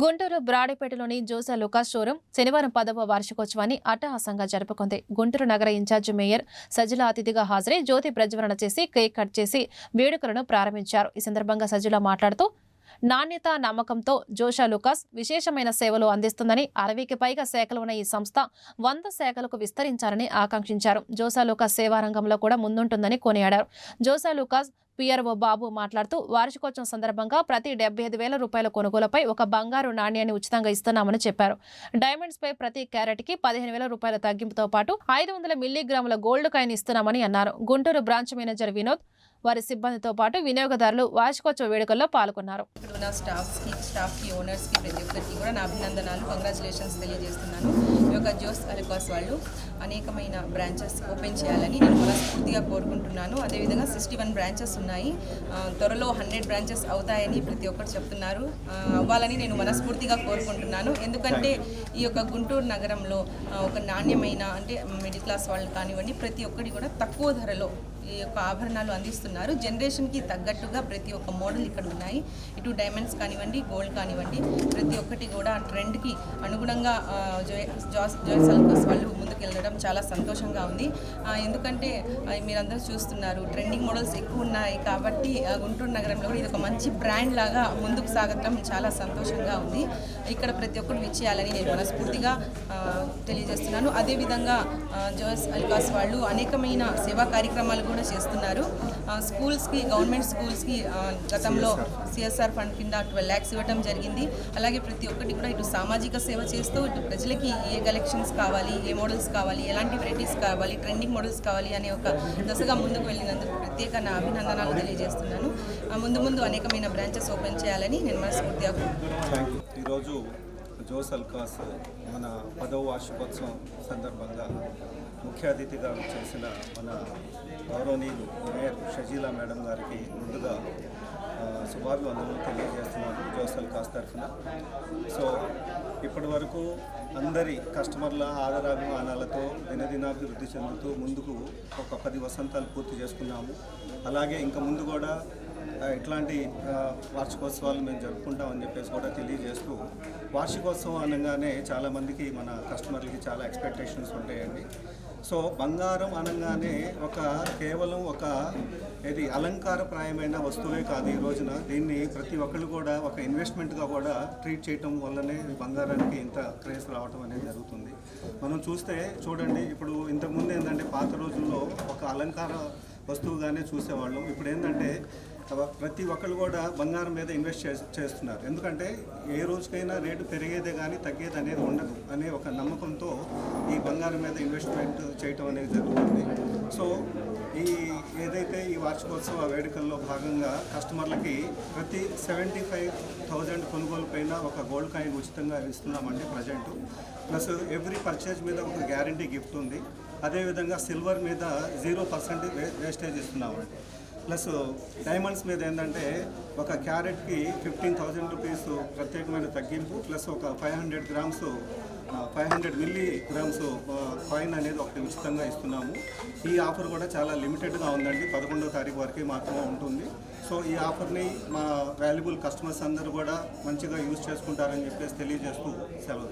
గుంటూరు బ్రాడేపేటలోని జోసా లుకాస్ షోరూం శనివారం పదవ వార్షికోత్సవాన్ని అట్టహాసంగా జరుపుకుంది. గుంటూరు నగర ఇన్ఛార్జి మేయర్ సజ్జల అతిథిగా హాజరై జ్యోతి ప్రజ్వలన చేసి కేక్ కట్ చేసి వేడుకలను ప్రారంభించారు. ఈ సందర్భంగా సజ్జల మాట్లాడుతూ నాణ్యత నమ్మకంతో జోషా లుకాస్ విశేషమైన సేవలు అందిస్తుందని అరవైకి పైగా శాఖలు ఉన్న ఈ సంస్థ వంద శాఖలకు విస్తరించాలని ఆకాంక్షించారు. జోసా లుకాస్ సేవారంగంలో కూడా ముందుంటుందని కొనియాడారు. జోసా లుకాస్ పిఆర్ఓ బాబు మాట్లాడుతూ వార్షికోత్సవం సందర్భంగా ప్రతి డెబ్బై ఐదు వేల రూపాయల కొనుగోలుపై ఒక బంగారు నాణ్యాన్ని ఉచితంగా ఇస్తున్నామని చెప్పారు. డైమండ్స్ పై ప్రతి క్యారెట్కి పదిహేను వేల రూపాయల తగ్గింపుతో పాటు ఐదు వందల మిల్లీగ్రాముల గోల్డ్ కాయిన్ ఇస్తున్నామని అన్నారు. గుంటూరు బ్రాంచ్ మేనేజర్ వినోద్ వారి సిబ్బందితో పాటు వినియోగదారులు వార్షికోత్సవ వేడుకల్లో పాల్గొన్నారు. ఇక్కడ స్టాఫ్స్కి స్టాఫ్కి ఓనర్స్కి ప్రతి ఒక్కరికి కూడా నా అభినందనాలు కంగ్రాచులేషన్స్ తెలియజేస్తున్నాను. ఈ యొక్క జోస్ అలికాస్ వాళ్ళు అనేకమైన బ్రాంచెస్ ఓపెన్ చేయాలని నేను మనస్ఫూర్తిగా కోరుకుంటున్నాను. అదేవిధంగా సిక్స్టీ వన్ బ్రాంచెస్ ఉన్నాయి త్వరలో హండ్రెడ్ బ్రాంచెస్ అవుతాయని ప్రతి ఒక్కరు చెప్తున్నారు. అవ్వాలని నేను మనస్ఫూర్తిగా కోరుకుంటున్నాను. ఎందుకంటే ఈ యొక్క గుంటూరు నగరంలో ఒక నాణ్యమైన అంటే మిడిల్ క్లాస్ వాళ్ళు కానివ్వండి ప్రతి ఒక్కటి కూడా తక్కువ ధరలో ఈ యొక్క ఆభరణాలు అందిస్తున్నారు జనరేషన్కి తగ్గట్టుగా ప్రతి ఒక్క మోడల్ ఇక్కడ ఉన్నాయి. ఇటు డైమండ్స్ కానివ్వండి గోల్డ్ కానివ్వండి ప్రతి ఒక్కటి కూడా ట్రెండ్కి అనుగుణంగా జోయ్ జాస్ జోయ్ సల్కస్ వాళ్ళు ముందుకెళ్ళడం చాలా సంతోషంగా ఉంది. ఎందుకంటే మీరందరూ చూస్తున్నారు ట్రెండింగ్ మోడల్స్ ఎక్కువ ఉన్నాయి కాబట్టి గుంటూరు నగరంలో కూడా ఇది ఒక మంచి బ్రాండ్ లాగా ముందుకు సాగటం చాలా సంతోషంగా ఉంది. ఇక్కడ ప్రతి ఒక్కరు విచ్చేయాలని నేను మనస్ఫూర్తిగా తెలియజేస్తున్నాను. అదేవిధంగా జోస్ అల్కాస్ వాళ్ళు అనేకమైన సేవా కార్యక్రమాలు కూడా చేస్తున్నారు. స్కూల్స్కి గవర్నమెంట్ స్కూల్స్కి గతంలో సిఎస్ఆర్ ఫండ్ కింద ట్వెల్వ్ ల్యాక్స్ ఇవ్వడం జరిగింది. అలాగే ప్రతి ఒక్కటి కూడా ఇటు సామాజిక సేవ చేస్తూ ఇటు ప్రజలకి ఏ కలెక్షన్స్ కావాలి ఏ మోడల్స్ కావాలి ఎలాంటి వెరైటీస్ కావాలి ట్రెండింగ్ మోడల్స్ కావాలి అనే ఒక దశగా ముందుకు వెళ్ళినందుకు ప్రత్యేక నా అభినందనాలు తెలియజేస్తున్నాను. ఆ, ముందు ముందు అనేకమైన బ్రాంచెస్ ఓపెన్ చేయాలని నేను మనస్ఫూర్తిగా ఈరోజు జోస్ అల్కాస్ మన పదవ వార్షికోత్సవం సందర్భంగా ముఖ్య అతిథిగా చేసిన మన గౌరవనీయులు మేయర్ షజీలా మేడం గారికి ముందుగా శుభాభివందనలు తెలియజేస్తున్నాను జోసల్ కాస్ తరఫున. సో ఇప్పటి వరకు అందరి కస్టమర్ల ఆదరాభిమానాలతో దినదినాభివృద్ధి చెందుతూ ముందుకు ఒక పది వసంతాలు పూర్తి చేసుకున్నాము. అలాగే ఇంకా ముందు కూడా ఇట్లాంటి వార్షికోత్సవాలు మేము జరుపుకుంటామని చెప్పేసి కూడా తెలియజేస్తూ వార్షికోత్సవం అనగానే చాలామందికి మన కస్టమర్లకి చాలా ఎక్స్పెక్టేషన్స్ ఉంటాయండి. సో బంగారం అనగానే ఒక కేవలం ఒక ఇది అలంకారప్రాయమైన వస్తువే కాదు ఈ రోజున. దీన్ని ప్రతి ఒక్కళ్ళు కూడా ఒక ఇన్వెస్ట్మెంట్గా కూడా ట్రీట్ చేయటం వల్లనే బంగారానికి ఇంత క్రేజ్ రావటం అనేది జరుగుతుంది. మనం చూస్తే చూడండి ఇప్పుడు ఇంతకుముందు ఏంటంటే పాత రోజుల్లో ఒక అలంకార వస్తువుగానే చూసేవాళ్ళం. ఇప్పుడు ఏంటంటే ప్రతి ఒక్కరు కూడా బంగారం మీద ఇన్వెస్ట్ చేస్తున్నారు. ఎందుకంటే ఏ రోజుకైనా రేటు పెరిగేదే కానీ తగ్గేది అనేది ఉండదు అనే ఒక నమ్మకంతో ఈ బంగారం మీద ఇన్వెస్ట్మెంట్ చేయటం అనేది జరుగుతుంది. సో ఈ ఏదైతే ఈ వార్షికోత్సవ వేడుకల్లో భాగంగా కస్టమర్లకి ప్రతి సెవెంటీ ఫైవ్ థౌజండ్ కొనుగోలు పైన ఒక గోల్డ్ కాయిన్ ఉచితంగా ఇస్తున్నామండి ప్రజెంట్ ప్లస్ ఎవ్రీ పర్చేజ్ మీద ఒక గ్యారంటీ గిఫ్ట్ ఉంది. అదేవిధంగా సిల్వర్ మీద జీరో పర్సెంట్ వేస్టేజ్ ఇస్తున్నామండి. ప్లస్ డైమండ్స్ మీద ఏంటంటే ఒక క్యారెట్కి ఫిఫ్టీన్ థౌజండ్ రూపీస్ ప్రత్యేకమైన తగ్గింపు ప్లస్ ఒక five hundred grams five hundred milligrams coin అనేది ఒకటి ఉచితంగా ఇస్తున్నాము. ఈ ఆఫర్ కూడా చాలా లిమిటెడ్గా ఉందండి. పదకొండవ తారీఖు వరకే మాత్రమే ఉంటుంది. సో ఈ ఆఫర్ని మా వాల్యుబుల్ కస్టమర్స్ అందరూ కూడా మంచిగా యూజ్ చేసుకుంటారని చెప్పేసి తెలియజేస్తూ సెలవు